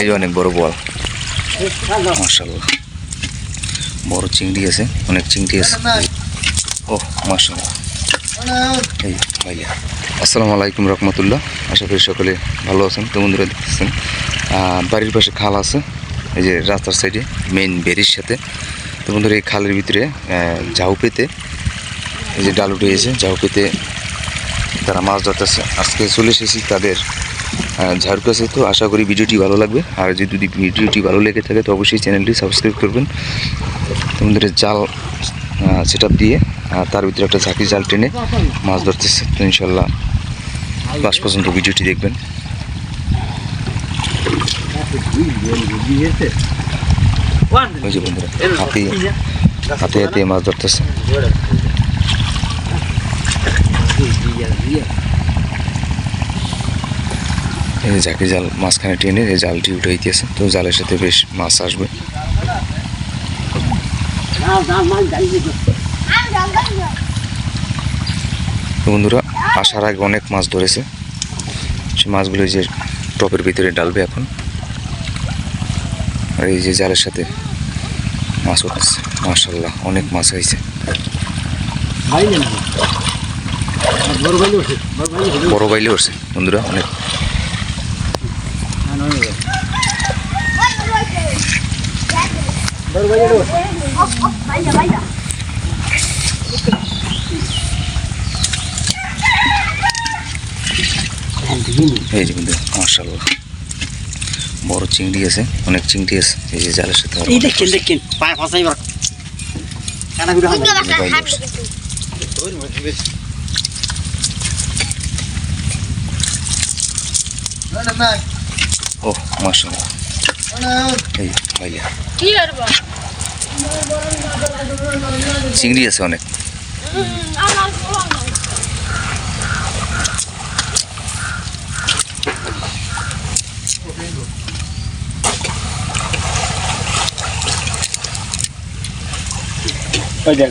এই যে অনেক বড় বল। মার্শাল্লাহ বড় চিংড়ি আছে, অনেক চিংড়ি আছে। ও মার্শাল্লাহ এই ভাইয়া। আসসালামু আলাইকুম রহমতুল্লাহ। আশা করি সকলে ভালো আছেন, তো বন্ধুরা দেখতেছেন বাড়ির পাশে খাল আছে, এই যে রাস্তার সাইডে মেইন বেরির সাথে। তো বন্ধুরা, এই খালের ভিতরে ঝাউ পেতে, এই যে ডাল উঠে গেছে, ঝাউ পেতে তারা মাছ ধরতেছে। আজকে চলে এসেছি তাদের ঝাড়ু কাছে তো আশা করি ভিডিওটি ভালো লাগবে। আর যদি ভিডিওটি ভালো লেগে থাকে, তো অবশ্যই চ্যানেলটি সাবস্ক্রাইব করবেন। তোমাদের জাল সেট দিয়ে তার ভিতরে একটা ঝাঁকি জাল টেনে মাছ ধরতেছে। তো ইনশাল্লাহ লাস্ট পর্যন্ত ভিডিওটি দেখবেন। হাতে হাতে হাতে মাছ ধরতেছে। এই যে ঝাঁকি জাল মাঝখানে টেনে এই জালটি উঠে দিতেছে তো জালের সাথে বেশ মাছ আসবে তো বন্ধুরা আসার আগে অনেক মাছ ধরেছে সে মাছগুলো যে টপের ভিতরে ডালবে এখন আর এই যে জালের সাথে মাছ উঠেছে মার্শাল্লাহ অনেক মাছ হয়েছে বড় বাইলে উঠছে বন্ধুরা অনেক এই যে বন্ধুরা মার্শাল্লাহ বড় চিংড়ি আছে অনেক চিংড়ি আছে। এই যে জালের সাথে আরও এই অনেক দেখছেন আছে। দেখছেন পায়ে ফাঁসাই বার কানা বিড়া হাত ও মার্শাল্লাহ এই ভাইয়া কি করব চিংড়ি আছে অনেক আমার বলো না। ওই দেখ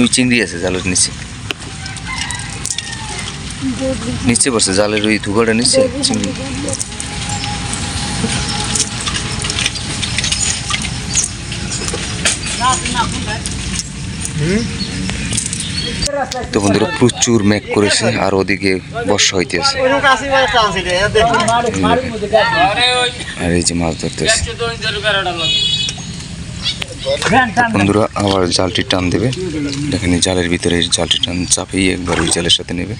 ওই চিংড়ি আছে, জালের নিচে। নিচে পড়ছে, জালের ওই ধুকাটা নিচে, চিংড়ি। তো বন্ধুরা, প্রচুর মেঘ করেছে, আর ওদিকে বর্ষা হইতেছে। আর এই যে মাছ ধরতেছে। বন্ধুরা আবার জালটি টান দেবে। দেখেন জালের ভিতরে জালটি টান চাপিয়ে একবার ওই জালের সাথে নেবে।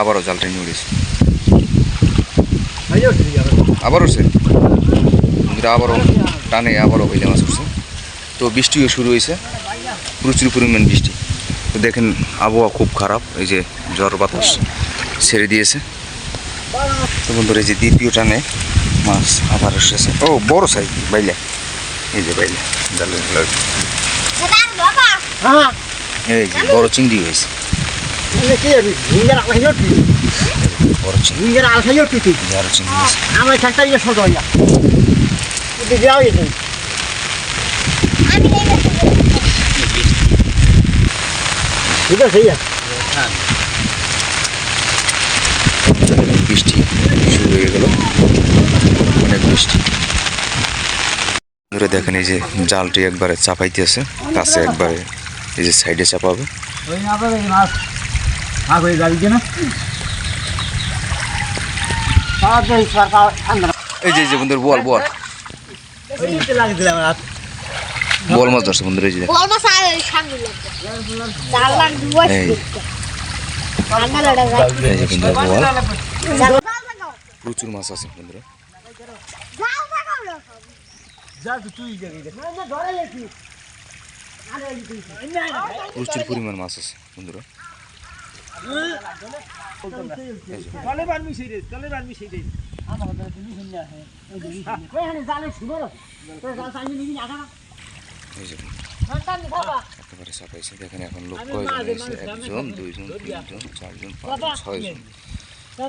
আবারও জালটা নিয়ে উঠেছে। আবার উঠছে? বন্ধুরা আবারও টানে, আবারও হইলে মাছ উঠছে। তো বৃষ্টিও শুরু হয়েছে। প্রচুর পরিমাণ বৃষ্টি। তো দেখেন আবহাওয়া খুব খারাপ, এই যে ঝড় বাতাস। ছেড়ে দিয়েছে। তো বন্ধুরা এই যে দ্বিতীয় টানে মাছ আবার এসেছে। ও বড় সাইজ বাইলে। এই যে বাইলে জালের লাগবে। এই যে বড় চিংড়ি হয়েছে। বড় চিংড়ি। বড় চিংড়ি হয়েছে। আমার ইয়ে ছোট হইয়া। যাও ঠিক আছে ইয়া বৃষ্টি শুরু হয়ে গেল। অনেক বৃষ্টি। ধরে দেখেন এই যে জালটি একবারে চাপাইতেছে কাছে একবারে এই যে সাইডে চাপাবে। এই যে বন্ধুরা বল বল। বল মাছ ধরছে বন্ধুরা এই যে। বল এই যে বন্ধুরা প্রচুর মাছ আছে বন্ধুরা। প্রচুর পরিমাণ মাছ আছে বন্ধুরা। চলে বান মিশাই দে চলে বান মিশাই দে। আমার তো তুমি শুননা হে ওই হানে জালে শুনো তো জাল সাইনি নিবি না না এই যে ঠান্ডা নি বাবা। একেবারে চাপাইছে দেখেন এখন লোক কয়জন একজন দুইজন তিনজন চারজন পাঁচজন ছয়জন।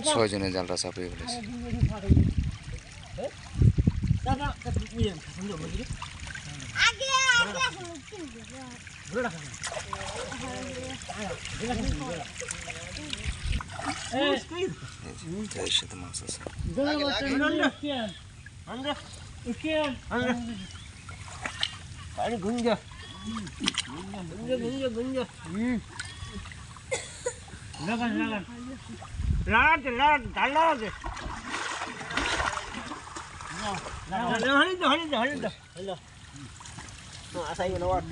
ছয়জনে জালটা চাপিয়ে ফেলেছে দাদা কত নিয়ে সুন্দর মজুরি আগে আগে কিন্তু ধরে রাখা এই স্কুইজ এর সাথে মাছ আছে ধরে বসে কেন আন্দা কেন আন্দা আরে গুঞ্জা গুঞ্জা গুঞ্জা গুঞ্জা হুম লাগান লাগান লাগাতে লাগাতে ঢাল লাগাতে হরি দো হরি দো হরি দো হলো আসাই না ওয়াট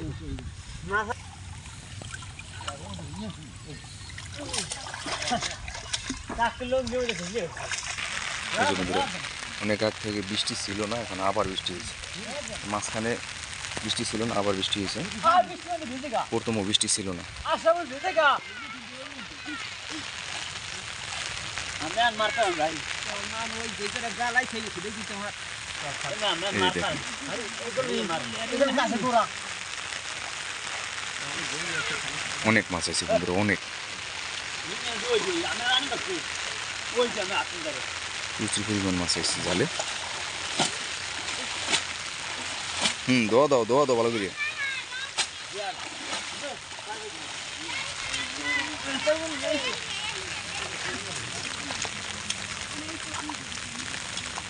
অনেক আগ থেকে বৃষ্টি ছিল না এখন আবার বৃষ্টি হয়েছে। মাঝখানে বৃষ্টি ছিল না আবার বৃষ্টি হয়েছে। আর বিষ্ণু ভিজেগা প্রথম বৃষ্টি ছিল না। আশা ভিজেগা আর মারতাম ভাই না ওই যেটা গালাই খেয়ে গেছে দেখি তোমার অনেক মাছ আছে বন্ধুরা অনেক প্রচুর পরিমাণ মাছ আছে জালে হুম দোয়া দাও দোয়া দাও ভালো করে রাখ এই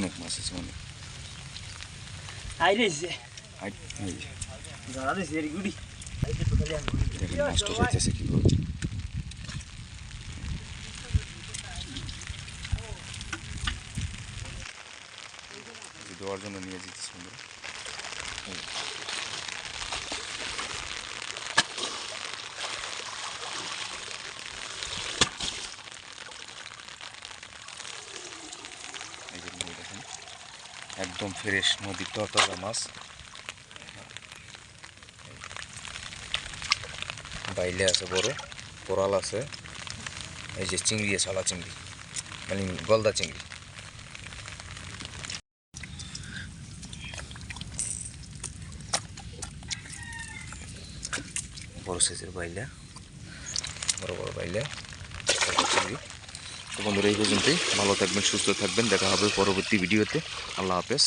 অনেক মাছ আছে অনেক। গাড়া। মাছটা যাইতেছে কি দেওয়ার জন্য নিয়ে যেতে সুন্দর এই যে নিয়ে দেখেন একদম ফ্রেশ নদীর তরতাজা মাছ। বাইলে আছে বড়, কোরাল আছে, এই যে চিংড়ি আছে আলা চিংড়ি মানে গলদা চিংড়ি। বড় সাইজের বাইলা, বড় বড় বাইলা চিংড়ি। তো বন্ধুরা এই পর্যন্তই। ভালো থাকবেন সুস্থ থাকবেন। দেখা হবে পরবর্তী ভিডিওতে। আল্লাহ হাফেজ।